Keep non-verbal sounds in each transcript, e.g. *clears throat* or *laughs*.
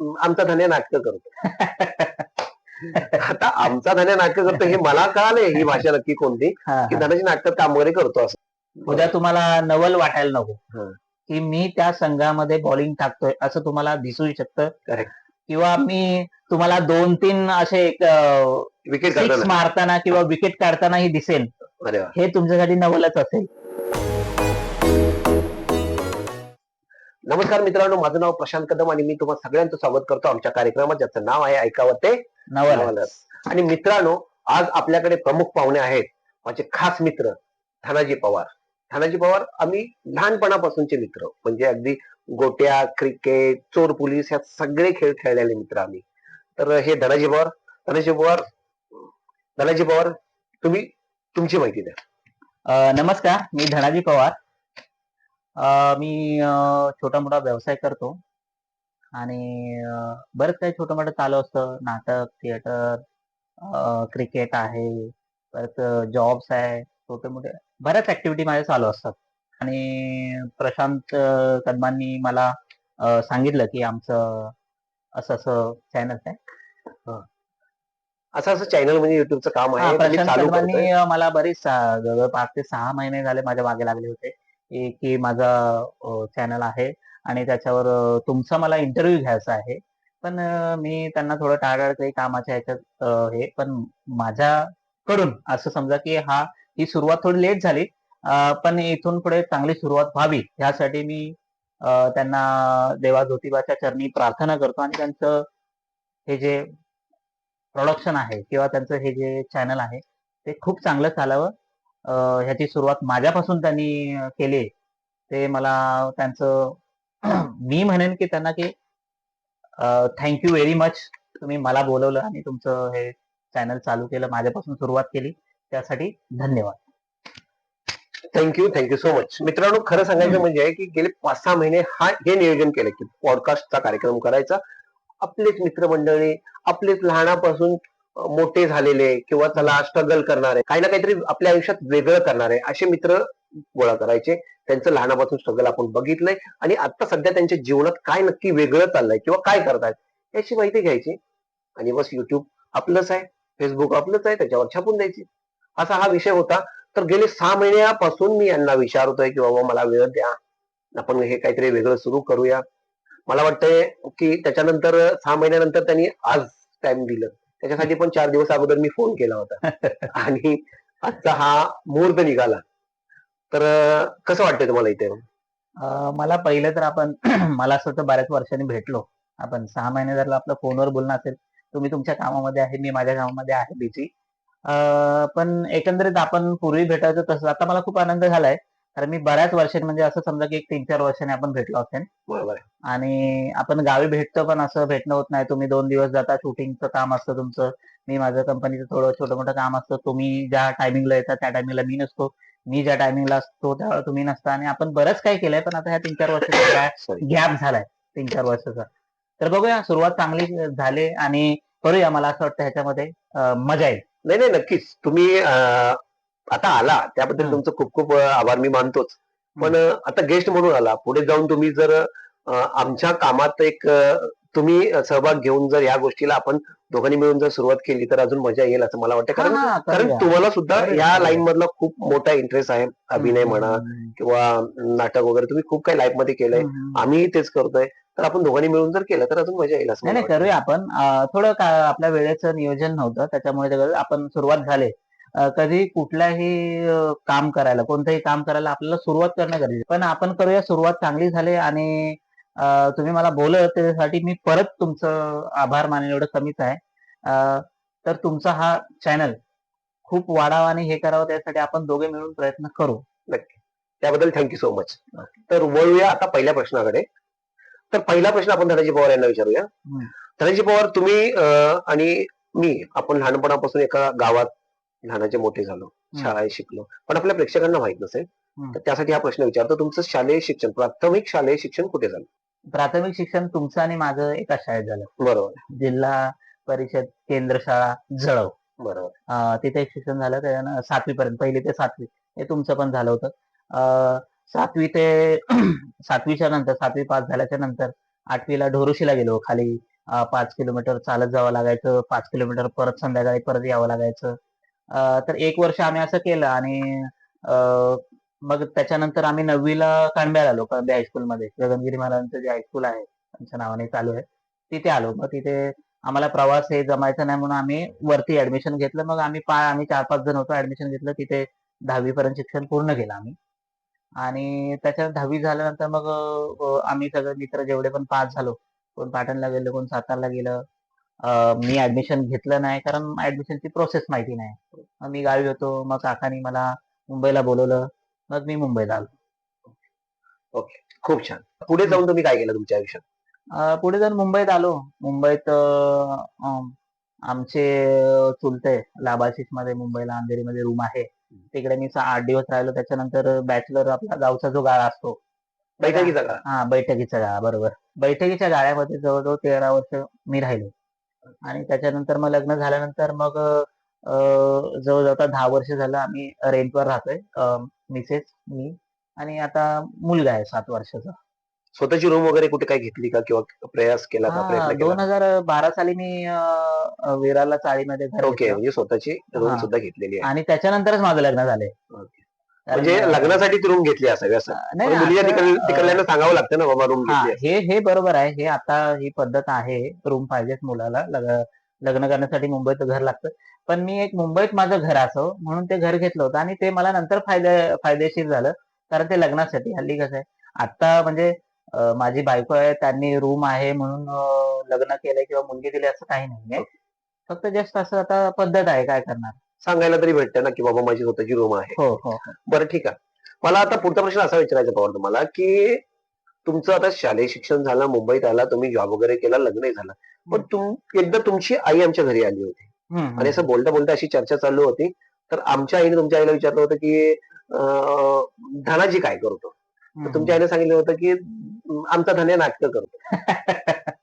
आमचा धन्य नाटकं करतो आता आमचा धन्य नाटकं करतो हे मला कळालंय ही भाषा नक्की कोणती की. धनाची नाटकात काम वगैरे करतो असं उद्या तुम्हाला नवल वाटायला नको. की मी त्या संघामध्ये बॉलिंग टाकतोय असं तुम्हाला दिसू शकतं. किंवा मी तुम्हाला दोन तीन असे विकेट मारताना किंवा विकेट काढतानाही दिसेल. हे तुमच्यासाठी नवलच असेल नमस्कार मित्रांनो माझं नाव प्रशांत कदम आणि मी तुम्हाला सगळ्यांचं स्वागत करतो आमच्या कार्यक्रमात ज्याचं नाव आहे ऐकावं ते नवल नवलच. आणि मित्रांनो आज आपल्याकडे प्रमुख पाहुणे आहेत माझे खास मित्र धनाजी पवार. धनाजी पवार आम्ही लहानपणापासूनचे मित्र म्हणजे अगदी गोट्या क्रिकेट चोर पोलीस ह्या सगळे खेळ खेळलेले मित्र आम्ही. तर हे धनाजी पवार धनाजी पवार धनाजी पवार तुम्ही तुमची माहिती द्या. नमस्कार मी धनाजी पवार. मी छोटा मोठा व्यवसाय करतो. आणि बरंच काही छोटं मोठं चालू असतं. नाटक थिएटर क्रिकेट आहे परत जॉब्स आहे छोटे मोठे बऱ्याच ऍक्टिव्हिटी माझ्या चालू असतात. आणि प्रशांत कदमांनी मला सांगितलं की आमचं असं असं चॅनल आहे. असं असं चॅनल म्हणजे युट्यूबचं काम हा, आहे तुम्ही प्रशांत कदमांनी मला बरीच जवळजवळ पाच ते सहा महिने झाले माझ्या मागे लागले होते. की माझा चॅनल आहे आणि त्याच्यावर तुमचा मला इंटरव्ह्यू घ्यायचा आहे. पण मी त्यांना थोडं टाळाटाळ काही कामाच्या ह्याच्यात हे पण माझ्याकडून असं समजा की हा ही सुरुवात थोडी लेट झाली पण इथून पुढे चांगली सुरुवात व्हावी ह्यासाठी मी त्यांना देवा ज्योतिबाच्या चरणी प्रार्थना करतो आणि त्यांचं हे जे प्रोडक्शन आहे किंवा त्यांचं हे जे चॅनल आहे ते खूप चांगलं चालावं. ह्याची सुरुवात माझ्यापासून त्यांनी केली. ते मला त्यांचं *clears throat* मी म्हणेन की त्यांना की थँक्यू व्हेरी मच तुम्ही मला बोलवलं आणि तुमचं हे चॅनल चालू केलं माझ्यापासून सुरुवात केली. त्यासाठी धन्यवाद. थँक्यू थँक्यू सो मच मित्रांनो खरं सांगायचं म्हणजे की गेले पाच सहा महिने हा हे नियोजन केलं की पॉडकास्टचा कार्यक्रम करायचा. आपलेच मित्रमंडळी आपलेच लहानापासून मोठे झालेले किंवा त्याला स्ट्रगल करणारे काही ना काहीतरी आपल्या आयुष्यात वेगळं करणारे असे मित्र गोळा करायचे. त्यांचं लहानापासून स्ट्रगल आपण बघितलंय. आणि आता सध्या त्यांच्या जीवनात काय नक्की वेगळं चाललंय किंवा काय करतायत याची माहिती घ्यायची. आणि बस युट्यूब आपलंच आहे फेसबुक आपलंच आहे त्याच्यावर छापून द्यायची. असा हा विषय होता. तर गेले सहा महिन्यापासून मी यांना विचारतोय की बाबा मला वेळ द्या. आपण हे काहीतरी वेगळं सुरू करूया. मला वाटतंय की त्याच्यानंतर सहा महिन्यानंतर त्यांनी आज टाइम दिलं. त्याच्यासाठी पण चार दिवस अगोदर मी फोन केला होता. *laughs* आणि आजचा हा मुहूर्त निघाला. तर कसं वाटतंय तुम्हाला इथे? मला पहिलं तर आपण *clears throat* मला असं वाटतं बऱ्याच वर्षांनी भेटलो. आपण सहा महिने जर आपलं फोनवर बोलणं असेल तुम्ही तुमच्या कामामध्ये आहे मी माझ्या कामामध्ये आहे बिझी पण एकंदरीत आपण पूर्वी भेटायचं तसं. आता मला खूप आनंद झालाय. कारण मी बऱ्याच वर्षांनी म्हणजे असं समजा की एक तीन चार वर्षांनी आपण भेटलो असेल. बरोबर आहे. आणि आपण गावी भेटतो पण असं भेटणं होत नाही. तुम्ही दोन दिवस जाता शूटिंगचं काम असतं तुमचं. मी माझं कंपनीचं थोडं छोटं मोठं काम असतं. तुम्ही ज्या टायमिंगला येतात त्या टायमिंगला मी नसतो. मी ज्या टायमिंगला असतो त्यावेळेला तुम्ही नसता. आणि आपण बरंच काय केलंय पण आता ह्या तीन चार वर्षाचा *coughs* Sorry. गॅप झालाय तीन चार वर्षाचा. तर बघूया सुरुवात चांगली झाली आणि करूया मला असं वाटतं ह्याच्यामध्ये अं, मजा येईल. नाही नाही नक्कीच. तुम्ही अं, आता आला त्याबद्दल. तुमचं खूप खूप आभार मी मानतोच पण आता गेस्ट म्हणून आला पुढे जाऊन तुम्ही जर आमच्या कामात एक तुम्ही सहभाग घेऊन जर या गोष्टीला आपण दोघांनी मिळून जर सुरुवात केली तर अजून मजा येईल असं मला वाटतं कारण कारण. तुम्हाला सुद्धा या. लाईन मधला खूप मोठा इंटरेस्ट आहे अभिनय म्हणा किंवा नाटक वगैरे तुम्ही खूप काही लाईफमध्ये केलंय. आम्ही तेच करतोय तर आपण दोघांनी मिळून जर केलं तर अजून मजा येईल असं नाही. करूया आपण थोडं का आपल्या वेळेचं नियोजन नव्हतं त्याच्यामुळे आपण सुरुवात झाले कधी कुठल्याही अं, काम करायला कोणतंही काम करायला आपल्याला सुरुवात करणं गरजेचं. पण आपण करूया सुरुवात चांगली झाली आणि तुम्ही मला बोलत त्याच्यासाठी मी परत तुमचं आभार मानेल एवढं कमीच आहे. तर तुमचा हा चॅनल खूप वाढावा आणि हे करावं त्यासाठी आपण दोघे मिळून प्रयत्न करू. त्याबद्दल थँक्यू सो मच तर वळूया आता पहिल्या प्रश्नाकडे. तर पहिला प्रश्न आपण धनाजी पवार यांना विचारूया. धनाजी पवार तुम्ही आणि मी आपण लहानपणापासून एका गावात लहानाचे मोठे झालो शाळेत शिकलो. पण आपल्या प्रेक्षकांना माहीत नसेल. तर त्यासाठी हा प्रश्न विचारतो तुमचं शालेय शिक्षण प्राथमिक शालेय शिक्षण कुठे झालं? प्राथमिक शिक्षण तुमचं आणि माझं एका शाळेत झालं. बरोबर. जिल्हा परिषद केंद्र शाळा जळव. बरोबर. तिथे एक शिक्षण झालं सातवी पर्यंत पहिली ते सातवी हे तुमचं पण झालं होतं. सातवी ते *clears throat* सातवीच्या नंतर सातवी पास झाल्याच्यानंतर आठवीला ढोरुशीला गेलो. खाली पाच किलोमीटर चालत जावं लागायचं पाच किलोमीटर परत संध्याकाळी परत यावं लागायचं. तर एक वर्ष आम्ही असं केलं आणि मग त्याच्यानंतर आम्ही नववीला कांब्याला आलो कांबे हायस्कूलमध्ये गगनगिरी महाराजांचं जे हायस्कूल आहे त्यांच्या नावाने चालू आहे तिथे आलो. मग तिथे आम्हाला प्रवास हे जमायचा नाही म्हणून आम्ही वरती ऍडमिशन घेतलं. मग आम्ही पा आम्ही चार पाच जण होतो ऍडमिशन घेतलं. तिथे दहावी पर्यंत शिक्षण पूर्ण केलं आम्ही. आणि त्याच्यात दहावी झाल्यानंतर मग आम्ही सगळे मित्र जेवढे पण पास झालो कोण पाटणला गेलं कोण सातारला गेलं मी ऍडमिशन घेतलं नाही कारण ऍडमिशनची प्रोसेस माहिती नाही. मग मी गावी होतो मग काकानी मला मुंबईला बोलवलं मग मी मुंबईला आलो. खूप छान. पुढे जाऊन तुम्ही काय केलं तुमच्या आयुष्यात? पुढे जाऊन मुंबईत आलो. मुंबईत आमचे चुलते लाभाशीसमध्ये मुंबईला अंधेरीमध्ये रूम आहे. तिकडे मी आठ दिवस राहिलो. त्याच्यानंतर बॅचलर आपला गावचा जो गाळा असतो. बैठकीचा का हा बैठकीचा गाळा बरोबर. बैठकीच्या गाळ्यामध्ये जवळजवळ तेरा वर्ष मी राहिलो. आणि त्याच्यानंतर मग लग्न झाल्यानंतर मग जवळजवळ आता दहा वर्ष झालं आम्ही रेंटवर राहतोय. मिसेस मी आणि आता मुलगा आहे सात वर्षाचा. स्वतःची रूम वगैरे कुठे काय घेतली का किंवा प्रयास केला का दोन हजार बारा साली मी विरारला चाळीमध्ये घर ओके. म्हणजे स्वतःची रूम हा. सुद्धा घेतलेली आहे. आणि त्याच्यानंतरच माझं लग्न झालंय. म्हणजे लग्नासाठी ती रूम घेतली असावी असं. नाही, मुलीच्या असं, तिकड- तिकडल्यांना सांगावं लागतं ना बाबा रूम हा घेतली हे हे बरोबर आहे. हे आता ही पद्धत आहे. रूम पाहिजेच मुलाला. लग- लग्न करण्यासाठी मुंबईत घर लागतं. पण मी एक मुंबईत माझं घर असावं म्हणून ते घर घेतलं होतं आणि ते मला नंतर फायदे फायदेशीर झालं. कारण ते लग्नासाठी. हल्ली कसं आहे आता म्हणजे अं, माझी बायको आहे त्यांनी रूम आहे म्हणून अं, लग्न केलंय किंवा मुलगी दिली असं काही नाहीये. फक्त जस्ट असं आता पद्धत आहे काय करणार. सांगायला तरी भेटतं ना की बाबा माझी स्वतःची रूम आहे. हो हो हो. बरं ठीक आहे. मला आता पुढचा प्रश्न असा विचारायचा पवार तुम्हाला की तुमचं आता शालेय शिक्षण झालं मुंबईत आला तुम्ही जॉब वगैरे केला लग्नही झालं. पण तुम एकदा तुमची आई आमच्या घरी आली होती. आणि असं बोलता बोलता अशी चर्चा चालू होती. तर आमच्या आईने तुमच्या आईला विचारलं होतं की धनाजी काय करतो? तुमच्या आईने सांगितलं होतं की "अं, आमचा धन्या नाटकं करतो. *laughs*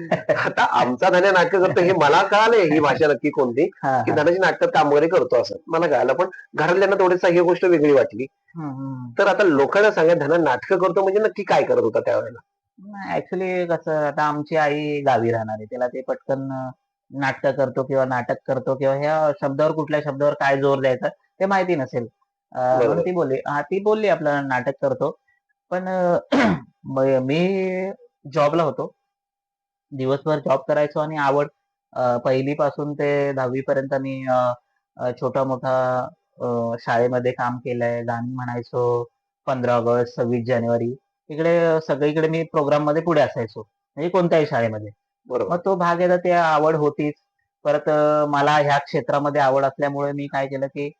आता आमचा धन्या नाटकं करतो हे *laughs* मला कळालंय ही भाषा नक्की कोणती? की. धनाजी नाटकात काम वगैरे करतो असं. मला कळालं. पण घरातल्यांना थोडीस ही गोष्ट वेगळी वाटली. तर आता लोकांना सांगा धना नाटकं करतो म्हणजे नक्की काय करत होता त्यावेळेला? ऍक्च्युली कसं आता आमची आई गावी राहणार. आहे तिला ते पटकन नाटक करतो किंवा नाटक करतो किंवा ह्या शब्दावर कुठल्या शब्दावर काय जोर द्यायचा ते माहिती नसेल. म्हणून ती बोलली. हा ती बोलली आपलं नाटक करतो. पण *clears throat* मी जॉबला होतो. दिवसभर जॉब करायचो आणि आवड अं, पहिलीपासून ते दहावी पर्यंत मी छोटा मोठा शाळेमध्ये काम केलंय. गाणी म्हणायचो पंधरा ऑगस्ट सव्वीस जानेवारी. इकडे सगळीकडे मी प्रोग्राममध्ये पुढे असायचो. म्हणजे कोणत्याही शाळेमध्ये. बरोबर. मग तो भाग आहे तर ते आवड होतीच. परत मला ह्या क्षेत्रामध्ये आवड असल्यामुळे मी काय केलं की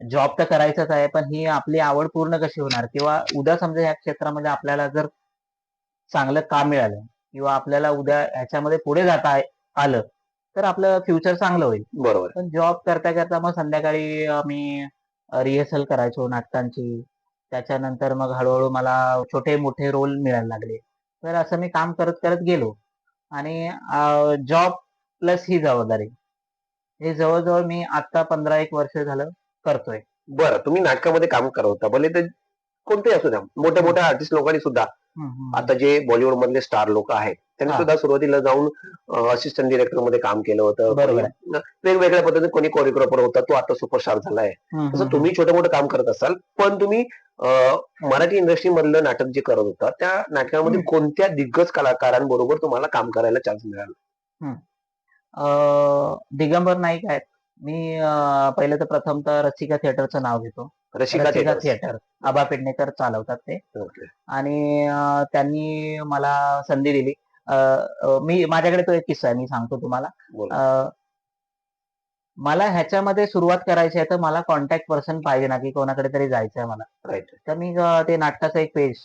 जॉब तर करायचाच आहे पण ही आपली आवड पूर्ण कशी होणार? किंवा उद्या समजा ह्या क्षेत्रामध्ये आपल्याला जर चांगलं काम मिळालं किंवा आपल्याला उद्या ह्याच्यामध्ये पुढे जाता आलं तर आपलं फ्युचर चांगलं होईल. बरोबर. पण जॉब करता करता मग संध्याकाळी आम्ही रिहर्सल करायचो नाटकांची. त्याच्यानंतर मग हळूहळू मला छोटे मोठे रोल मिळायला लागले. तर असं मी काम करत करत गेलो. आणि जॉब प्लस ही जबाबदारी. हे जवळजवळ मी आता पंधरा एक वर्ष झालं करतोय. बरं तुम्ही नाटकामध्ये काम करत होता. भले ते कोणतेही असू द्या. मोठ्या मोठ्या आर्टिस्ट लोकांनी सुद्धा. आता जे बॉलिवूड मधले स्टार लोक आहेत त्यांनी हा. सुद्धा सुरुवातीला जाऊन असिस्टंट डिरेक्टरमध्ये काम केलं होतं. वेगवेगळ्या पद्धतीने कोणी कोरिओग्राफर होता तो आता सुपरस्टार झालाय. तसं तुम्ही छोटं मोठं काम करत असाल पण तुम्ही अं, मराठी इंडस्ट्री मधलं नाटक जे करत होता त्या नाटकामध्ये कोणत्या दिग्गज कलाकारांबरोबर तुम्हाला काम करायला चान्स मिळाला? दिगंबर नाईक आहेत. मी पहिलं तर प्रथम तर रसिका थिएटरचं नाव घेतो. रसिका रसिका theatres. थिएटर आबा पेडणेकर चालवतात ते. आणि अं, त्यांनी मला संधी दिली अं, अं, मी माझ्याकडे तो एक किस्सा आहे मी सांगतो तुम्हाला बोला. अं, मला ह्याच्यामध्ये सुरुवात करायची आहे तर मला कॉन्टॅक्ट पर्सन पाहिजे ना की कोणाकडे तरी जायचं आहे मला. तर मी अं, ते नाटकाचं एक पेज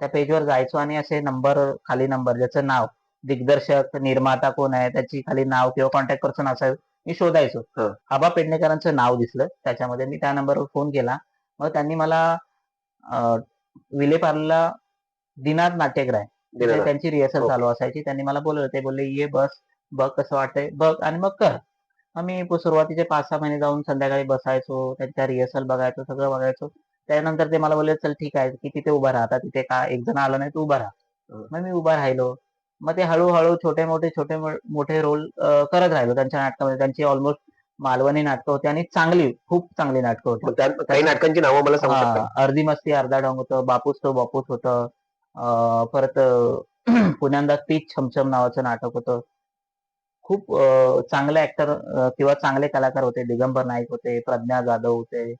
त्या पेजवर जायचो आणि असे नंबर खाली नंबर ज्याचं नाव दिग्दर्शक निर्माता कोण आहे त्याची खाली नाव किंवा कॉन्टॅक्ट पर्सन असायचं मी शोधायचो. आबा पेडणेकरांचं नाव दिसलं. त्याच्यामध्ये मी त्या नंबरवर फोन केला. मग त्यांनी मला अं, विलेपार्ला दिनार नाट्यगृह दिनानाथ. त्यांची रिहर्सल. चालू असायची. त्यांनी मला बोलवलं. ते बोलले ये बस बघ कसं वाटतंय. बघ आणि मग कर. मी सुरुवातीचे पाच सहा महिने जाऊन संध्याकाळी बसायचो. त्यांच्या रिहर्सल बघायचो सगळं बघायचो. त्यानंतर ते मला बोलले चल ठीक आहे. की तिथे उभा राहा. आता तिथे का एक जण आला नाही तू उभा राहा. हं. मग मी उभा राहिलो. मग ते हळूहळू छोटे मोठे छोटे मोठे रोल करत राहिलो त्यांच्या नाटकामध्ये. त्यांची ऑलमोस्ट मालवणी नाटकं होती आणि चांगली खूप चांगली नाटकं होती. काही नाटकांची नावं मला सांगू अर्धी मस्ती अर्धा डोंग होतं बापूस तो बापूस होतं परत *clears throat* पुण्यांदा तीच छमछम नावाचं नाटक होतं. खूप चांगले ऍक्टर किंवा चांगले कलाकार होते. दिगंबर नाईक होते प्रज्ञा जाधव होते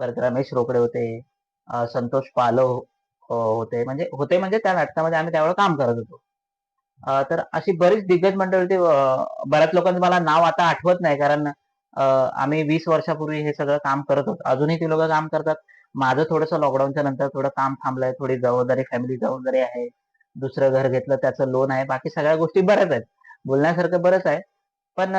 परत रमेश रोकडे होते संतोष पालव अं, होते. म्हणजे होते म्हणजे त्या नाटकामध्ये आम्ही त्यावेळेला काम करत होतो. तर अशी बरीच दिग्गज मंडळी होती बऱ्याच लोकांचं मला नाव आता आठवत नाही कारण आम्ही वीस वर्षापूर्वी हे सगळं काम करत होतो. अजूनही ती लोक काम करतात. माझं थोडंसं लॉकडाऊनच्या नंतर थोडं काम थांबलंय थोडी जबाबदारी फॅमिली जबाबदारी आहे. दुसरं घर घेतलं त्याचं लोन आहे. बाकी सगळ्या गोष्टी बऱ्याच आहेत. बोलण्यासारखं बरंच आहे. पण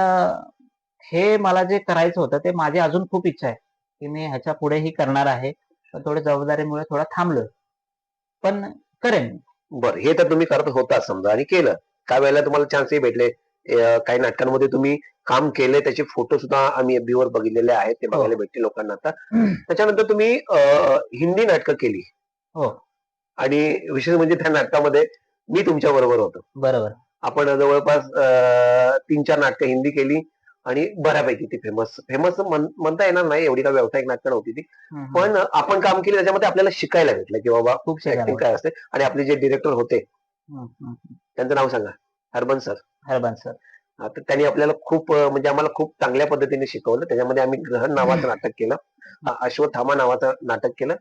हे मला जे करायचं होतं ते माझी अजून खूप इच्छा आहे की मी ह्याच्या पुढेही करणार आहे. पण थोडी जबाबदारीमुळे थोडं थांबलोय. पण करेन. बरं हे तर तुम्ही करत होता समजा आणि केलं. काही वेळेला तुम्हाला चान्सही भेटले? अं, काही नाटकांमध्ये तुम्ही काम केले त्याचे फोटो सुद्धा आम्ही FB वर बघितलेले आहेत ते हो. बघायला भेटते लोकांना आता. त्याच्यानंतर तुम्ही अं, हिंदी नाटकं केली. हो. आणि विशेष म्हणजे त्या नाटकामध्ये मी तुमच्या बरोबर होतो. बरोबर. आपण जवळपास अं, तीन चार नाटकं हिंदी केली. आणि बऱ्यापैकी ती फेमस फेमस म्हणता येणार नाही एवढी काय व्यावसायिक नाटकं नव्हती ती. पण आपण काम केलं त्याच्यामध्ये आपल्याला शिकायला भेटलं की बाबा खूप ऍक्टिंग काय असते आणि आपले जे डिरेक्टर होते. त्यांचं नाव सांगा. हरबन सर. हरबन सर. तर त्यांनी आपल्याला खूप म्हणजे आम्हाला खूप चांगल्या पद्धतीने शिकवलं. त्याच्यामध्ये आम्ही ग्रहण नावाचं नाटक केलं. अं, अश्वत्थामा नावाचं नाटक केलं.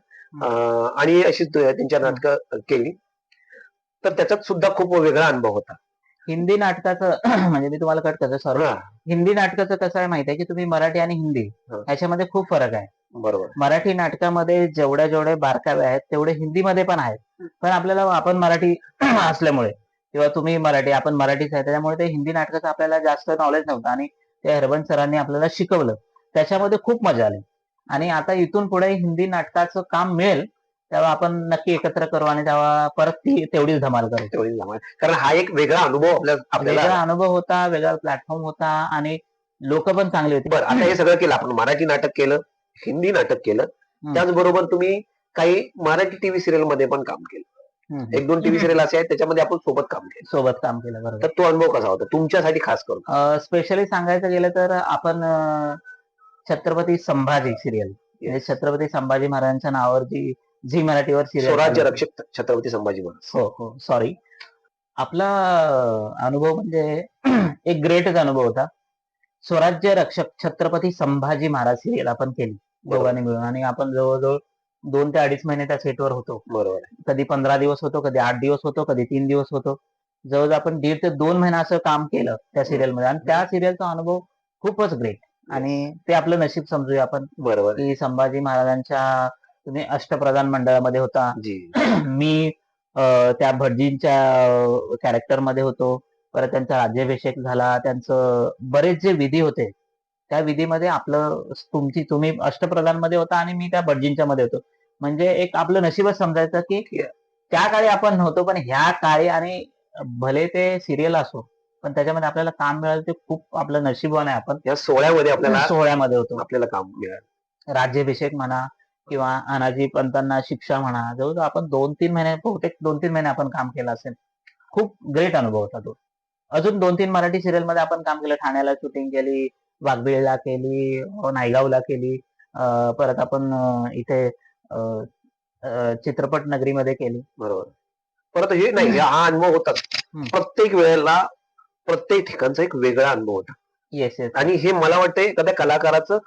आणि अशी तीन चार नाटकं केली. तर त्याच्यात सुद्धा खूप वेगळा अनुभव होता. हिंदी नाटकाचं *clears throat* म्हणजे मी तुम्हाला कट करतो सॉरी हा, हिंदी नाटकाचं कसं आहे माहिती आहे की तुम्ही मराठी आणि हिंदी हं. ह्याच्यामध्ये खूप फरक आहे. बरोबर. मराठी नाटकामध्ये जेवढ्या जेवढे बारकावे आहेत तेवढे हिंदीमध्ये पण आहेत. पण आपल्याला आपण मराठी *clears throat* असल्यामुळे किंवा तुम्ही मराठी आपण मराठीच आहे त्याच्यामुळे ते हिंदी नाटकाचं आपल्याला जास्त नॉलेज नव्हतं आणि ते हरबंत सरांनी आपल्याला शिकवलं. त्याच्यामध्ये खूप मजा आली. आणि आता इथून पुढे हिंदी नाटकाचं काम मिळेल तेव्हा आपण नक्की एकत्र करू आणि तेव्हा परत ती तेवढीच धमाल करू. तेवढी जमाल. कारण हा एक वेगळा अनुभव आपल्या आपल्याला वेगळा. अनुभव होता वेगळा प्लॅटफॉर्म होता आणि लोक पण चांगली होती. बरं आता हे सगळं केलं. आपण मराठी नाटक केलं हिंदी नाटक केलं. त्याचबरोबर तुम्ही काही मराठी टीव्ही सिरियलमध्ये पण काम केलं. एक दोन टीव्ही सिरियल असे आहेत त्याच्यामध्ये आपण सोबत काम केलं. सोबत काम केलं बरोबर. तर तो अनुभव कसा होता? तुमच्यासाठी खास करून. स्पेशली सांगायचं गेलं तर आपण छत्रपती संभाजी सिरियल म्हणजे छत्रपती संभाजी महाराजांच्या नावावर जी झी मराठीवर सिरियल स्वराज्य रक्षक छत्रपती संभाजी महाराज. हो हो सॉरी आपला अनुभव म्हणजे *clears throat* एक ग्रेटच अनुभव होता. स्वराज्य रक्षक छत्रपती संभाजी महाराज सिरियल आपण केली. दोघांनी मिळून. आणि आपण जवळजवळ दोन ते अडीच महिने त्या सेटवर होतो. बरोबर. कधी पंधरा दिवस होतो कधी आठ दिवस होतो कधी तीन दिवस होतो. जवळजवळ आपण दीड ते दोन महिना असं काम केलं त्या सिरियलमध्ये. आणि त्या सिरियलचा अनुभव खूपच ग्रेट आणि ते आपलं नशीब समजूया आपण. बरोबर. की संभाजी महाराजांच्या तुम्ही अष्टप्रधान मंडळामध्ये होता. जी. *clears throat* मी त्या भटजींच्या कॅरेक्टरमध्ये होतो. परत त्यांचा राज्याभिषेक झाला. त्यांचं बरेच जे विधी होते. त्या विधीमध्ये आपलं तुमची तुम्ही अष्टप्रधानमध्ये होता आणि मी त्या भटजींच्या मध्ये होतो. म्हणजे एक आपलं नशीबच समजायचं की त्या काळी आपण नव्हतो पण ह्या काळी आणि भले ते सिरियल असो पण त्याच्यामध्ये आपल्याला काम मिळालं ते खूप आपलं नशीबवान आहे आपण. या सोहळ्यामध्ये आपल्याला सोहळ्यामध्ये होतो. आपल्याला काम मिळालं. राज्याभिषेक म्हणा किंवा अनाजी पंतांना शिक्षा म्हणा जवळजवळ आपण दोन तीन महिने बहुतेक दोन तीन महिने आपण काम केलं असेल. खूप ग्रेट अनुभव होता तो. अजून दोन तीन मराठी सिरियलमध्ये आपण काम केलं ठाण्याला शूटिंग केली वाघबिळला केली अं, नायगावला केली अं, परत आपण इथे चित्रपट नगरीमध्ये केली. बरोबर. परत हे नाही हा अनुभव होता. प्रत्येक वेळेला प्रत्येक ठिकाणचा एक वेगळा अनुभव होता. येस येस आणि हे मला वाटतं एखाद्या कलाकाराचं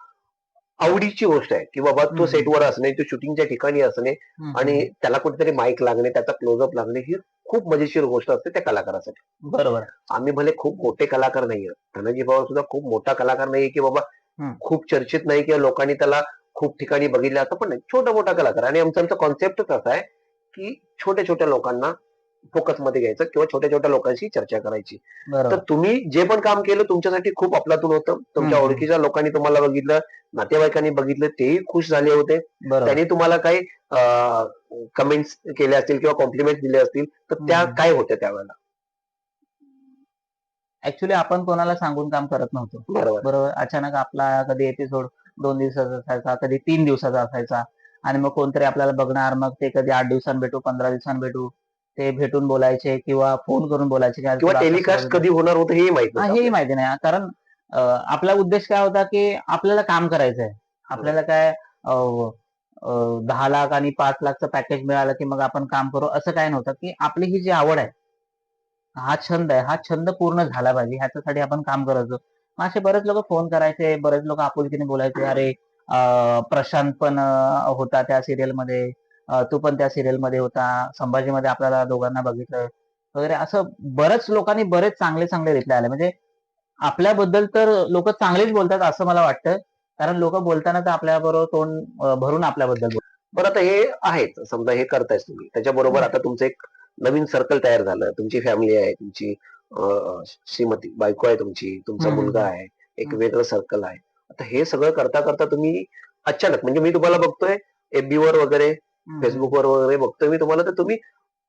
आवडीची गोष्ट आहे की बाबा तो. सेटवर असणे तो शूटिंगच्या ठिकाणी असणे आणि त्याला कुठेतरी माईक लागणे त्याचा क्लोजअप लागणे ही खूप मजेशीर गोष्ट असते त्या कलाकारासाठी बरोबर आम्ही भले खूप मोठे कलाकार नाहीये धनाजी भाऊ सुद्धा खूप मोठा कलाकार नाहीये की बाबा. खूप चर्चेत नाही किंवा लोकांनी त्याला खूप ठिकाणी बघितलं असं पण नाही छोटा मोठा कलाकार आणि आमचा आमचा कॉन्सेप्टच असा आहे की छोट्या छोट्या लोकांना फोकसमध्ये घ्यायचं किंवा छोट्या छोट्या लोकांशी चर्चा करायची. तर तुम्ही जे पण काम केलं तुमच्यासाठी खूप अफलातून होतं. तुमच्या. ओळखीच्या लोकांनी तुम्हाला बघितलं नातेवाईकांनी बघितलं तेही खुश झाले होते. त्यांनी तुम्हाला काही कमेंट्स केले असतील किंवा कॉम्प्लिमेंट दिले असतील तर त्या. काय होत्या त्यावेळेला? ऍक्च्युली आपण कोणाला सांगून काम करत नव्हतो. बरोबर. बरोबर? अचानक आपला कधी एपिसोड दोन दिवसाचा असायचा कधी तीन दिवसाचा असायचा. आणि मग कोणतरी आपल्याला बघणार मग ते कधी आठ दिवसांनी भेटू पंधरा दिवसांनी भेटू. ते भेटून बोलायचे किंवा फोन करून बोलायचे किंवा टेलिकास्ट कधी होणार होतं हेही माहीत हा, नव्हतं. हेही माहिती नाही. कारण आपला उद्देश काय होता की आपल्याला काम करायचंय. आपल्याला काय दहा लाख आणि पाच लाखचं पॅकेज मिळालं की मग आपण काम करू. असं काय नव्हतं की आपली ही जी आवड आहे हा छंद आहे हा छंद पूर्ण झाला पाहिजे. ह्याच्यासाठी आपण काम करायचो. मग असे बरेच लोक फोन करायचे बरेच लोक आपुलकीने बोलायचे अरे प्रशांत पण होता त्या सिरियलमध्ये. तू पण त्या सिरियलमध्ये होता. संभाजीमध्ये आपल्याला दोघांना बघितलं. वगैरे असं बऱ्याच लोकांनी बरेच चांगले चांगले रिप्लाय आले. म्हणजे आपल्याबद्दल तर लोक चांगलेच बोलतात असं मला वाटतं. कारण लोक बोलताना तर आपल्याबरोबर तोंड भरून आपल्याबद्दल बोलतात. बरं आता हे आहेत. समजा हे करतायच तुम्ही. त्याच्याबरोबर आता तुमचं एक नवीन सर्कल तयार झालं. तुमची फॅमिली आहे तुमची श्रीमती बायको आहे तुमची तुमचा मुलगा. आहे एक. वेगळं सर्कल आहे. आता हे सगळं करता करता तुम्ही अचानक म्हणजे मी तुम्हाला बघतोय FB वर वगैरे फेसबुकवर वगैरे बघतोय मी तुम्हाला तर तुम्ही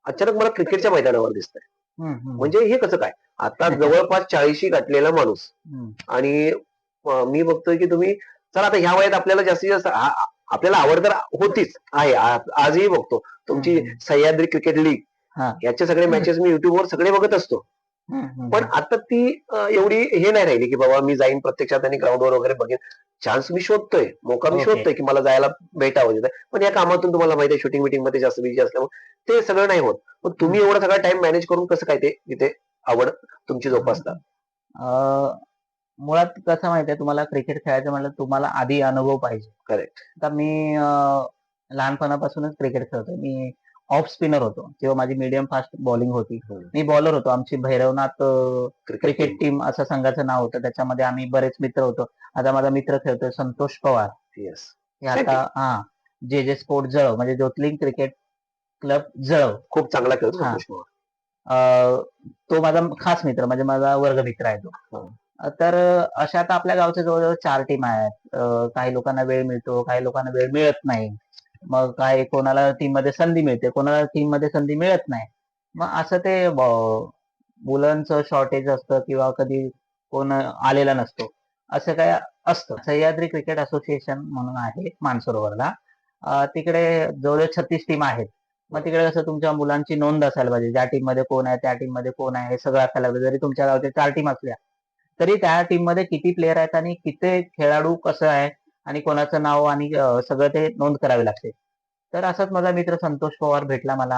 अचानक मला क्रिकेटच्या मैदानावर दिसताय. म्हणजे हे कसं काय? आता जवळपास चाळीशी गाठलेला माणूस. आणि मी बघतोय की तुम्ही चला आता ह्या वयात आपल्याला जास्तीत जास्त आपल्याला आवड तर होतीच आहे आजही बघतो. तुमची. सह्याद्री क्रिकेट लीग हा. याचे सगळे मॅचेस मी युट्यूबवर सगळे बघत असतो. पण आता ती एवढी हे नाही राहिली की बाबा मी जाईन प्रत्यक्षात आणि ग्राउंडवर वगैरे बघेन चान्स मी शोधतोय मोका मी. शोधतोय की मला जायला भेटावं. पण या कामातून तुम्हाला माहिती आहे शूटिंग मिटिंगमध्ये जास्त बिझी असल्यामुळे ते सगळं नाही होत पण तुम्ही एवढा सगळा टाइम मॅनेज करून कसं काय ते तिथे आवड तुमची जोपासता मुळात कसं माहितीये तुम्हाला क्रिकेट खेळायचं म्हणलं तुम्हाला आधी अनुभव पाहिजे Correct. आता मी लहानपणापासूनच क्रिकेट खेळतो मी ऑफ स्पिनर होतो. किंवा माझी मीडियम फास्ट बॉलिंग होती. हम्म. मी बॉलर होतो. आमची भैरवनाथ क्रिकेट टीम असं संघाचं नाव होतं. त्याच्यामध्ये आम्ही बरेच मित्र होतो. आता माझा मित्र खेळतोय संतोष पवार. हे आता हा जे जे स्पोर्ट जळव म्हणजे ज्योतलिंग क्रिकेट क्लब जळव. खूप चांगला खेळतो हा. तो माझा खास मित्र म्हणजे माझा वर्ग मित्र आहे तो. हा. तर अशा आता आपल्या गावच्या जवळजवळ चार टीम आहेत. काही लोकांना वेळ मिळतो काही लोकांना वेळ मिळत नाही. मग काय कोणाला टीममध्ये संधी मिळते कोणाला टीममध्ये संधी मिळत नाही. मग असं ते मुलांचं शॉर्टेज असतं किंवा कधी कोण आलेला नसतो. असं काय असतं. सह्याद्री क्रिकेट असोसिएशन म्हणून आहे मानसरोवरला. तिकडे जवळजवळ छत्तीस टीम आहेत. मग तिकडे कसं तुमच्या मुलांची नोंद असायला पाहिजे. ज्या टीममध्ये कोण आहे त्या टीममध्ये कोण आहे हे सगळं असायला पाहिजे. जरी तुमच्या गावच्या चार टीम असल्या तरी त्या टीममध्ये किती प्लेअर आहेत आणि किती खेळाडू कसं आहे आणि कोणाचं नाव आणि सगळं ते नोंद करावी लागते. तर असाच माझा मित्र संतोष पवार भेटला मला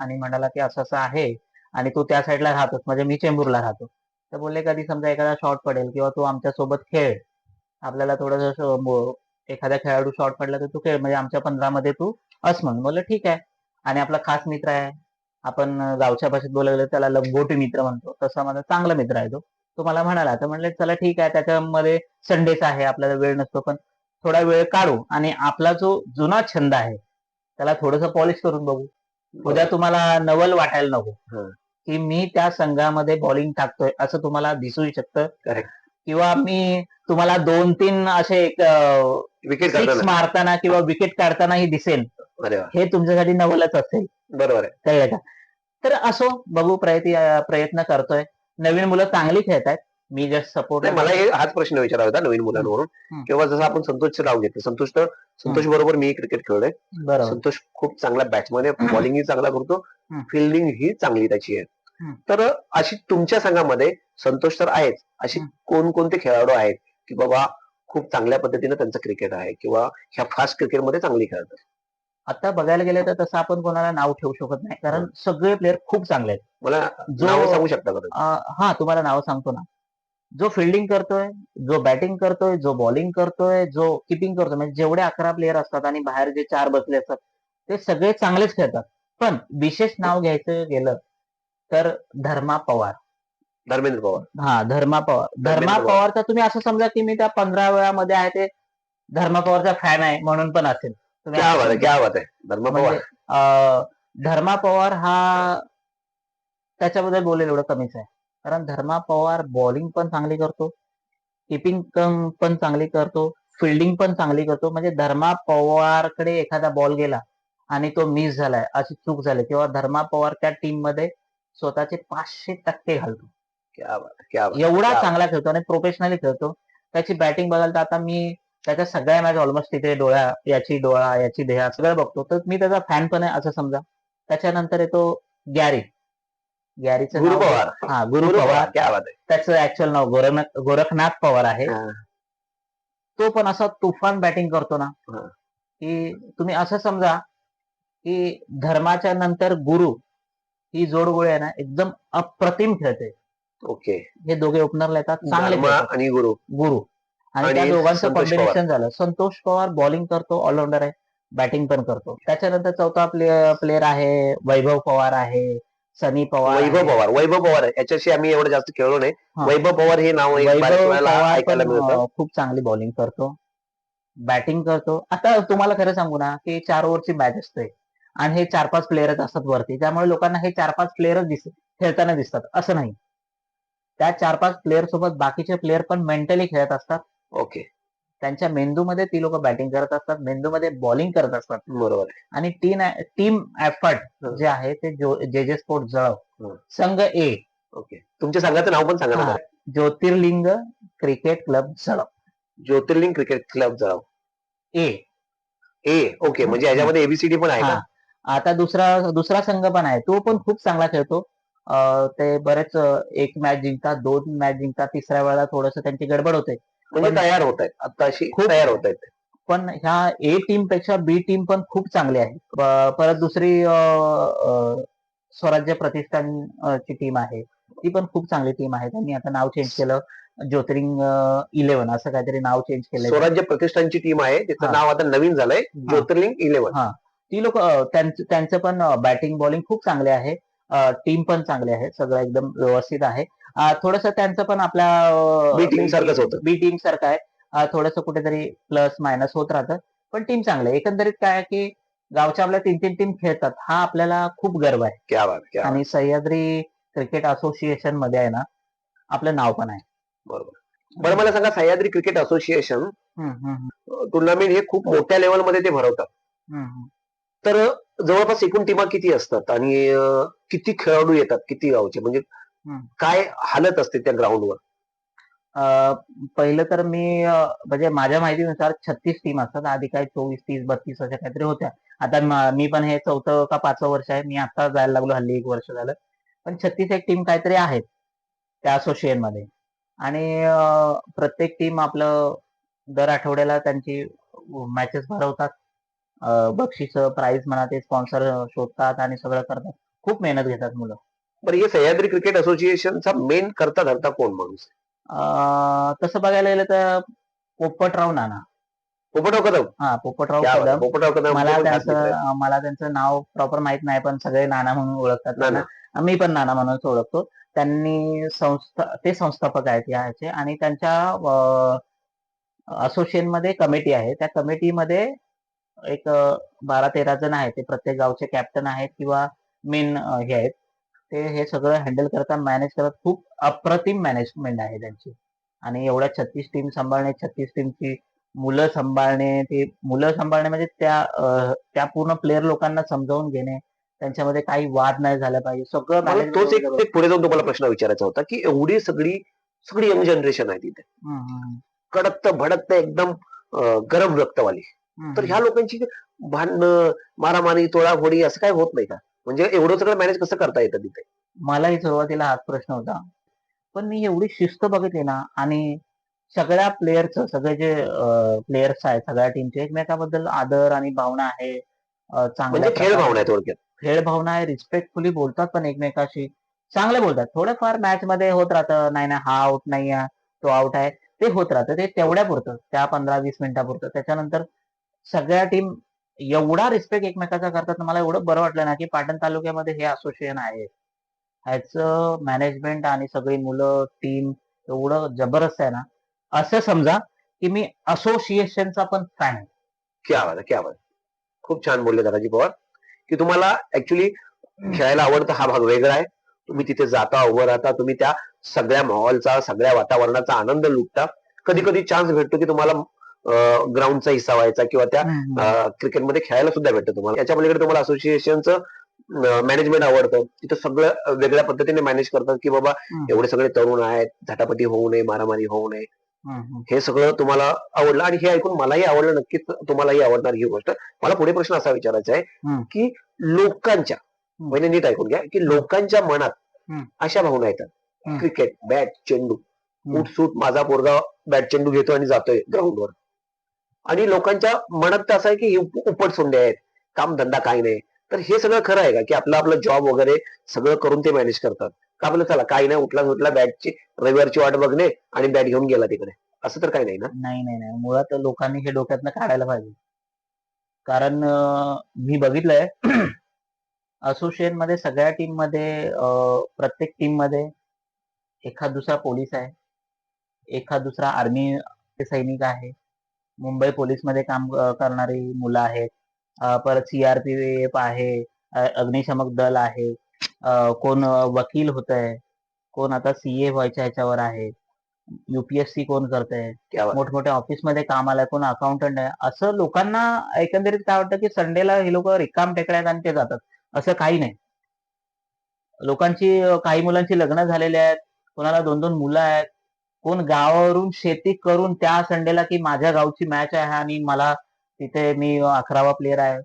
आणि म्हणाला की असं असं आहे आणि तू त्या साईडला राहतोस म्हणजे मी चेंबूरला राहतो. तर बोलले कधी समजा एखादा शॉट पडेल किंवा तू आमच्यासोबत खेळ आपल्याला थोडस एखादा खेळाडू शॉट पडला तर तू खेळ म्हणजे आमच्या पंधरामध्ये तू अस म्हणून. बोललं ठीक आहे. आणि आपला खास मित्र आहे आपण गावच्या भाषेत बोलायला त्याला लंगोटी मित्र म्हणतो. तसा माझा चांगला मित्र आहे तो. तो मला म्हणाला तर म्हणले चला ठीक आहे त्याच्यामध्ये संडेच आहे आपल्याला वेळ नसतो पण थोडा वेळ काढू आणि आपला जो जुना छंद आहे त्याला थोडस पॉलिश करून बघू. उद्या तुम्हाला नवल वाटायला नको. हं. की मी त्या संघामध्ये बॉलिंग टाकतोय असं तुम्हाला दिसू शकतं. किंवा मी तुम्हाला दोन तीन असे विकेट मारताना किंवा विकेट काढतानाही दिसेल. हे तुमच्यासाठी नवलच असेल. बरोबर आहे. कळलं का? तर असो बघू प्रयत्न प्रयत्न करतोय. नवीन मुलं चांगली खेळत आहेत मी जस्ट सपोर्ट नाही मला हे हाच प्रश्न विचारावा होता नवीन मुलांवरून. किंवा जसं आपण संतोषचं नाव घेतलं. संतोष तर संतोष बरोबर मी क्रिकेट खेळलोय. संतोष खूप चांगला बॅट्समन आहे. बॉलिंगही चांगला करतो. फिल्डिंग ही चांगली त्याची आहे. तर अशी तुमच्या संघामध्ये संतोष तर आहेच. अशी. कोणकोणते खेळाडू आहेत की बाबा खूप चांगल्या पद्धतीने त्यांचं क्रिकेट आहे किंवा ह्या फास्ट क्रिकेटमध्ये चांगली खेळतात? आता बघायला गेलं तर तसं आपण कोणाला नाव ठेवू शकत नाही. कारण सगळे प्लेअर खूप चांगले आहेत. मला जो- नाव सांगू शकता हा तुम्हाला नाव सांगतो ना. जो फिल्डिंग करतोय जो बॅटिंग करतोय जो बॉलिंग करतोय जो किपिंग करतोय म्हणजे जेवढे अकरा प्लेअर असतात आणि बाहेर जे चार बसले असतात ते सगळे चांगलेच खेळतात. पण विशेष नाव घ्यायचं गेलं तर धर्मा पवार. धर्मेंद्र पवार. हा धर्मा पवार. धर्मा पवार. पवारचा तुम्ही असं समजा की मी त्या पंधरा वेळामध्ये आहे ते धर्मा पवारचा फॅन आहे म्हणून पण असेल. धर्म पवार. म्हणजे धर्मा पवार हा त्याच्याबद्दल बोलेल एवढं कमीच आहे. कारण धर्मा पवार बॉलिंग पण चांगली करतो. किपिंग पण चांगली करतो. फिल्डिंग पण चांगली करतो. म्हणजे धर्मा पवारकडे एखादा बॉल गेला आणि तो मिस झालाय अशी चूक झाली किंवा धर्मा पवार त्या टीममध्ये स्वतःचे पाचशे टक्के घालतो. एवढा चांगला खेळतो आणि प्रोफेशनली खेळतो. त्याची बॅटिंग बघाल तर आता मी त्याच्या सगळ्या मॅच ऑलमोस्ट तिथे डोळ्या याची डोळा याची देहा सगळं बघतो. तर मी त्याचा फॅन पण आहे असं समजा. त्याच्यानंतर येतो गॅरी गॅरीचं गुरु नाव पवार. हा गुरु पवार पवार. क्या बात आहे. त्याचं ऍक्च्युअल नाव गोरखनाथ गोरखनाथ पवार आहे. हा. तो पण असा तुफान बॅटिंग करतो ना. हा. की तुम्ही असं समजा की धर्माच्या नंतर गुरु ही जोडगोळी आहे ना एकदम अप्रतिम खेळते. ओके. हे दोघे ओपनरला येतात चांगले धर्मा खेळतात. आणि गुरु. गुरु. आणि त्या दोघांचं संतोष कॉम्बिनेशन झालं. संतोष पवार बॉलिंग करतो ऑलराऊंडर आहे बॅटिंग पण करतो. त्याच्यानंतर चौथा प्लेअर आहे वैभव पवार आहे. सनी पवार वैभव. पवार. वैभव पवार. याच्याशी आम्ही एवढं जास्त खेळलो नाही. वैभव पवार हे नाव एक बऱ्याच वैभव वेळेला पवार ऐकायला पण मिळतं. अं, खूप चांगली बॉलिंग करतो. बॅटिंग करतो. आता तुम्हाला खरं सांगू ना की चार ओव्हरची मॅच असते. आणि हे चार पाच प्लेयरच असतात वरती. त्यामुळे लोकांना हे चार पाच प्लेयरच दिसत खेळताना दिसतात. असं नाही. त्या चार पाच प्लेअर सोबत बाकीचे प्लेअर पण मेंटली खेळत असतात. ओके त्यांच्या मेंदूमध्ये ती लोक बॅटिंग करत असतात मेंदूमध्ये बॉलिंग करत असतात. बरोबर. आणि टीम टीम एफर्ट. जे आहे ते जे जे स्पोर्ट जळव. हं. संघ ए. ओके. तुमच्या संघाचं नाव पण सांगा. Jyotirling cricket club Jalav. Jyotirling cricket club Jalav. ए. ए. ओके. म्हणजे याच्यामध्ये एबीसीडी पण आहे. का? आता दुसरा दुसरा संघ पण आहे. तो पण खूप चांगला खेळतो. ते बरेच एक मॅच जिंकतात दोन मॅच जिंकतात तिसऱ्या वेळेला थोडस त्यांची गडबड होते. म्हणजे तयार होत आहेत. आता अशी खूप- तयार होत आहेत. पण ह्या ए टीमपेक्षा बी टीम पण खूप चांगली आहे परत दुसरी स्वराज्य प्रतिष्ठान अं, ची टीम आहे. ती पण खूप चांगली टीम आहे. त्यांनी आता नाव चेंज केलं. ज्योतिरिंग इलेव्हन असं काहीतरी नाव चेंज केलं स्वराज्य प्रतिष्ठानची टीम आहे. त्याचं हा. नाव आता नवीन झालंय. ज्योतिर्लिंग इलेव्हन हा. ती लोक त्यांचं पण बॅटिंग बॉलिंग खूप चांगले आहे. टीम पण चांगली आहे. सगळं एकदम व्यवस्थित आहे. थोडस त्यांचं पण आपल्या B team सारखंच होतं. बी टीम सारखं आहे. थोडस कुठेतरी प्लस मायनस होत राहतं. पण टीम चांगली आहे. एकंदरीत काय आहे की गावच्या आपल्या तीन तीन टीम खेळतात हा आपल्याला खूप गर्व आहे. आणि सह्याद्री क्रिकेट असोसिएशनमध्ये आहे ना आपलं नाव पण आहे. बरोबर. बरं मला सांगा सह्याद्री क्रिकेट असोसिएशन टुर्नामेंट हे खूप मोठ्या लेवलमध्ये ते भरवतात. तर जवळपास एकूण टीमा किती असतात? आणि किती खेळाडू येतात? किती गावचे? म्हणजे. काय हालत असते त्या ग्राउंडवर? पहिलं तर मी म्हणजे माझ्या माहितीनुसार छत्तीस टीम असतात. आधी काय चोवीस तीस बत्तीस अशा काहीतरी होत्या. आता म- पण हे चौथं का पाचवं वर्ष आहे. मी आता जायला लागलो. हल्ली एक वर्ष झालं. पण छत्तीस एक टीम काहीतरी आहेत त्या असोसिएशनमध्ये आणि प्रत्येक टीम आपलं दर आठवड्याला त्यांची मॅचेस भरवतात. बक्षीस प्राइज म्हणा ते स्पॉन्सर शोधतात आणि सगळं करतात. खूप मेहनत घेतात मुलं. बरं हे सह्याद्री क्रिकेट असोसिएशनचा मेन करता धरता कोण माणूस तसं बघायला गेलं तर पोपटराव नाना. पोपटराव कदम? हा पोपटराव. कदम. पोपटराव कदम मला. त्यांचं मला त्यांचं नाव प्रॉपर माहीत नाही पण सगळे नाना म्हणून ओळखतात नाना. त्यांना मी पण नाना म्हणूनच ओळखतो. त्यांनी संस्था ते संस्थापक आहेत याचे आणि त्यांच्या असोसिएशनमध्ये कमिटी आहे. त्या कमिटीमध्ये एक बारा तेरा जण आहेत. ते प्रत्येक गावचे कॅप्टन आहेत किंवा मेन हे आहेत. ते हे सगळं हँडल करतात मॅनेज करत खूप अप्रतिम मॅनेजमेंट आहे त्यांची. आणि एवढ्या छत्तीस टीम सांभाळणे छत्तीस टीमची मुलं सांभाळणे ते मुलं सांभाळणे म्हणजे त्या त्या पूर्ण प्लेअर लोकांना समजावून घेणे. त्यांच्यामध्ये काही वाद नाही झाला पाहिजे. सगळं तोच एक पुढे जाऊन तुम्हाला प्रश्न विचारायचा होता की एवढी सगळी सगळी यंग जनरेशन आहे तिथे. कडकत भडकत एकदम गरम रक्तवाली. तर ह्या लोकांची भांडणं मारामारी तोडाफोडी असं काय होत नाही का? म्हणजे एवढं सगळं मॅनेज कसं करता येतं तिथे? मलाही सुरुवातीला हाच प्रश्न होता. पण मी एवढी शिस्त बघितली ना आणि सगळ्या प्लेयरचं सगळे जे प्लेयर्स आहेत सगळ्या टीमचे एकमेकाबद्दल आदर आणि भावना आहे चांगल्या म्हणजे खेळ भावना आहे थोडक्यात. खेळ भावना आहे रिस्पेक्टफुली बोलतात पण एकमेकाशी. चांगले बोलतात. थोडंफार मॅच मध्ये होत राहतं नाही ना हा आउट नाही आहे तो आउट आहे. ते होत राहतं ते तेवढ्या पुरतं त्या पंधरा वीस मिनिटापुरतं. त्याच्यानंतर सगळ्या टीम एवढा रिस्पेक्ट एकमेकाचा करतात मला एवढं बरं वाटलं ना की पाटण तालुक्यामध्ये हे असोसिएशन आहे. ह्याचं मॅनेजमेंट आणि सगळी मुलं टीम एवढं जबरदस्त आहे ना. असं समजा की मी असोसिएशनचा पण फॅन आहे. क्या बात क्या बात खूप छान बोलले दादाजी पवार. की तुम्हाला ऍक्च्युली खेळायला आवडतं हा भाग वेगळा आहे. तुम्ही तिथे जाता उभं राहता तुम्ही त्या सगळ्या माहोलचा सगळ्या वातावरणाचा आनंद लुटता. कधी कधी चान्स भेटतो की तुम्हाला ग्राउंडचा हिस्सा व्हायचा किंवा त्या क्रिकेटमध्ये खेळायला सुद्धा भेटतं तुम्हाला याच्या पलीकडे तुम्हाला असोसिएशनचं मॅनेजमेंट आवडतं तिथं सगळं वेगळ्या पद्धतीने मॅनेज करतात की बाबा. एवढे सगळे तरुण आहेत झटापटी होऊ नये मारामारी होऊ नये. हे सगळं तुम्हाला आवडलं आणि हे ऐकून मलाही आवडलं नक्कीच तुम्हालाही आवडणार ही गोष्ट मला पुढे प्रश्न असा विचारायचा आहे. की लोकांच्या. पहिले नीट ऐकून घ्या की लोकांच्या मनात. अशा भावना येतात. क्रिकेट बॅट चेंडू हम्म. सूट माझा पोरगा बॅट चेंडू घेतो आणि जातोय ग्राउंडवर आणि लोकांच्या मनात तर असं आहे की उपट सोंडे आहेत. काम धंदा काही नाही. तर हे सगळं खरं आहे का? की आपलं आपलं जॉब वगैरे सगळं करून ते मॅनेज करतात. का आपलं चला काही नाही उठला उठला बॅटची रविवारची वाट बघणे आणि बॅट घेऊन गेला तिकडे. असं तर काही नाही ना? नाही नाही नाही. मुळात लोकांनी हे डोक्यातनं काढायला पाहिजे. कारण मी बघितलंय *clears throat* असोसिएशनमध्ये सगळ्या टीममध्ये प्रत्येक टीममध्ये एखाद दुसरा पोलीस आहे. एखाद दुसरा आर्मी सैनिक आहे. मुंबई पोलीसमध्ये काम करणारी मुलं आहेत. परत सीआरपीएफ आहे. अग्निशमक दल आहे. कोण वकील होत आहे कोण आता सीए व्हायच्या ह्याच्यावर आहे. युपीएससी कोण करत आहे. मोठमोठ्या ऑफिसमध्ये कामाला आहे, कोण अकाउंटंट आहे? असं लोकांना एकंदरीत काय वाटतं की संडेला हे लोक रिकाम टेकड्यात आणि ते जातात. असं काही नाही. लोकांची काही मुलांची लग्न झालेली आहेत. कोणाला दोन दोन मुलं आहेत. कोण गावावरून शेती करून त्या संडेला की माझ्या गावची मॅच आहे आणि मला तिथे मी अकरावा प्लेअर आहे.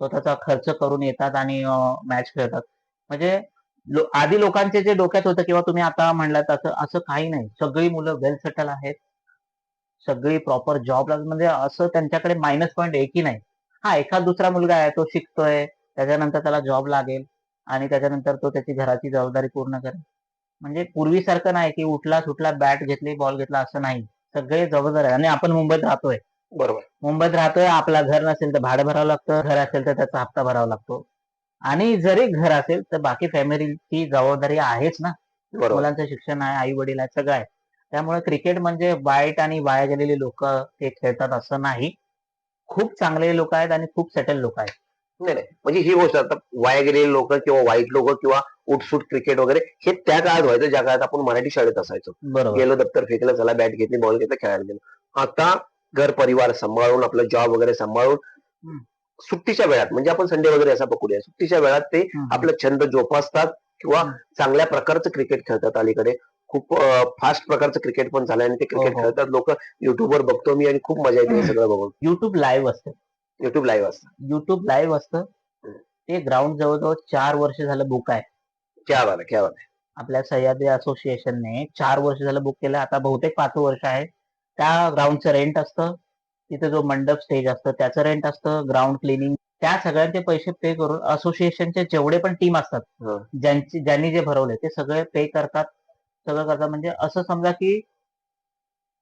स्वतःचा खर्च करून येतात आणि मॅच खेळतात. म्हणजे लो- आधी लोकांचे जे डोक्यात होतं किंवा तुम्ही आता म्हणलात असं असं काही नाही. सगळी मुलं वेल सेटल आहेत. सगळी प्रॉपर जॉबला म्हणजे असं त्यांच्याकडे मायनस पॉईंट एकही नाही. हा एखाद दुसरा मुलगा आहे तो शिकतोय त्याच्यानंतर त्याला जॉब लागेल आणि त्याच्यानंतर तो त्याची घराची जबाबदारी पूर्ण करेल. म्हणजे पूर्वीसारखं नाही की उठला सुटला बॅट घेतली बॉल घेतला असं नाही. सगळे जबाबदार आहे आणि आपण मुंबईत राहतोय. बरोबर. मुंबईत राहतोय आपला घर नसेल तर भाडं भरावं लागतं घर असेल तर त्याचा हप्ता भरावा लागतो. आणि जरी घर असेल तर बाकी फॅमिलीची जबाबदारी आहेच ना. बरोबर. मुलांचं शिक्षण आहे आई वडील आहे सगळं आहे. त्यामुळे क्रिकेट म्हणजे वाईट आणि वाया गेलेली लोक ते खेळतात असं नाही. खूप चांगले लोक आहेत आणि खूप सेटल लोक आहेत. नाही नाही. म्हणजे ही गोष्ट आता वाया गेलेली लोक किंवा वाईट लोक किंवा उठसूट क्रिकेट वगैरे हे त्या काळात व्हायचं ज्या काळात आपण मराठी शाळेत असायचो. गेलो दप्तर फेकलं चला बॅट घेतली बॉल घेतला खेळायला गेलो. आता घर परिवार सांभाळून आपलं जॉब वगैरे सांभाळून. सुट्टीच्या वेळात म्हणजे आपण संडे वगैरे असा पकडूया सुट्टीच्या वेळात ते. आपलं छंद जोपासतात किंवा. चांगल्या प्रकारचं क्रिकेट खेळतात अलीकडे. खूप फास्ट प्रकारचं क्रिकेट पण झालं आणि ते क्रिकेट हो, हो. खेळतात. लोक युट्यूबवर बघतो मी आणि खूप मजा येते सगळं बघून. युट्यूब लाईव्ह असतं. युट्यूब लाईव्ह असतं. युट्यूब लाईव्ह असतं. ते ग्राउंड जवळजवळ चार वर्ष झालं बुक आहे क्या बात आहे क्या बात आहे आपल्या सह्याद्री असोसिएशनने चार वर्ष झालं बुक केलं आता बहुतेक पाच वर्ष आहे त्या ग्राउंडचं रेंट असतं तिथे जो मंडप स्टेज असतं त्याचं रेंट असतं ग्राउंड क्लिनिंग त्या सगळ्यांचे पैसे पे करून असोसिएशनचे जेवढे पण टीम असतात हं. ज्यांची ज्यांनी जे भरवले ते सगळे पे करतात. सगळं करतात. म्हणजे असं समजा की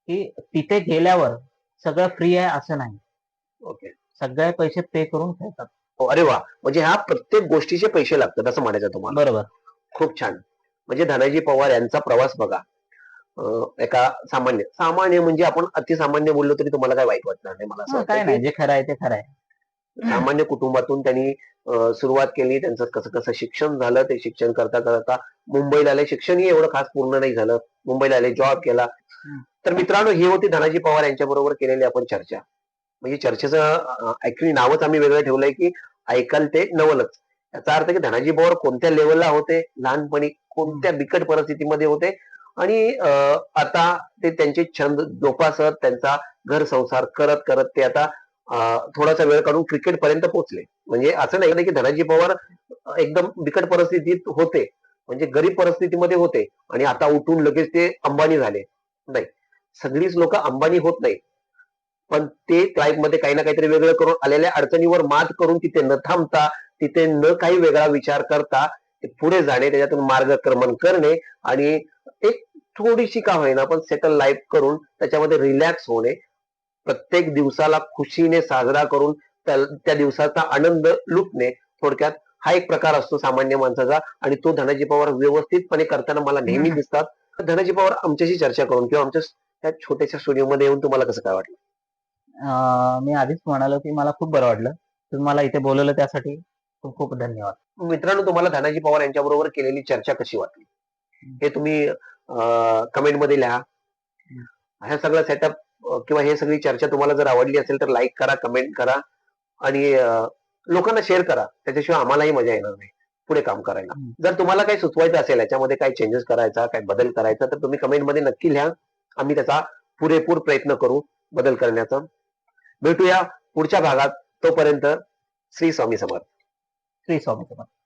की तिथे गेल्यावर सगळं फ्री आहे असं नाही. ओके. सगळे पैसे पे करून खेळतात. हो, अरे वा. म्हणजे ह्या प्रत्येक गोष्टीचे पैसे लागतात असं म्हणायचं तुम्हाला. बरोबर. खूप छान. म्हणजे धनाजी पवार यांचा प्रवास बघा. अं, एका सामान्य सामान्य म्हणजे आपण अतिसामान्य बोललो तरी तुम्हाला काय वाईट वाटणार नाही मला असं काय नाही जे खरं आहे ते खरं आहे. सामान्य कुटुंबातून त्यांनी सुरुवात केली त्यांचं कसं कसं शिक्षण झालं ते शिक्षण करता करता मुंबईला आले. शिक्षणही एवढं खास पूर्ण नाही झालं. मुंबईला आले जॉब केला. तर मित्रांनो ही होती धनाजी पवार यांच्या बरोबर केलेली आपण चर्चा. म्हणजे चर्चेचं ऍक्च्युली नावच आम्ही वेगळं ठेवलंय की ऐकाल ते नवलच. याचा अर्थ की धनाजी पवार कोणत्या लेवलला होते लहानपणी कोणत्या बिकट परिस्थितीमध्ये होते आणि आता ते त्यांचे छंद जोपासत त्यांचा घर संसार करत करत ते आता थोडासा वेळ काढून क्रिकेट पर्यंत पोहोचले. म्हणजे असं नाही की धनाजी पवार एकदम बिकट परिस्थितीत होते म्हणजे गरीब परिस्थितीमध्ये होते आणि आता उठून लगेच ते अंबानी झाले. नाही. सगळीच लोक अंबानी होत नाही. पण ते लाईफमध्ये काही ना काहीतरी वेगळं करून आलेल्या अडचणीवर मात करून तिथे न थांबता तिथे न काही वेगळा विचार करता ते पुढे जाणे त्याच्यातून मार्गक्रमण करणे आणि एक थोडीशी का होईना पण सेटल लाईफ करून त्याच्यामध्ये रिलॅक्स होणे. प्रत्येक दिवसाला खुशीने साजरा करून त्या दिवसाचा आनंद लुटणे थोडक्यात हा एक प्रकार असतो सामान्य माणसाचा आणि तो धनाजी पवार व्यवस्थितपणे करताना मला नेहमी. दिसतात. धनाजी पवार आमच्याशी चर्चा करून किंवा आमच्या त्या छोट्याशा स्टुडिओमध्ये येऊन तुम्हाला कसं काय वाटलं? मी आधीच म्हणालो की मला खूप बरं वाटलं. तुम्ही मला इथे बोलवलं त्यासाठी खूप खूप धन्यवाद. मित्रांनो तुम्हाला धनाजी पवार यांच्या बरोबर केलेली चर्चा कशी वाटली? हे तुम्ही कमेंटमध्ये लिहा. ह्या सगळं सेटअप किंवा हे सगळी चर्चा तुम्हाला जर आवडली असेल तर लाईक करा कमेंट करा आणि लोकांना शेअर करा. त्याच्याशिवाय आम्हालाही मजा येणार नाही. पुढे काम करायला. जर तुम्हाला काही सुचवायचं असेल याच्यामध्ये काही चेंजेस करायचा काही बदल करायचा तर तुम्ही कमेंटमध्ये नक्की लिहा. आम्ही त्याचा पुरेपूर प्रयत्न करू बदल करण्याचा. भेटूया पुढच्या भागात. तोपर्यंत श्री स्वामी समर्थ. श्री स्वामी समर्थ.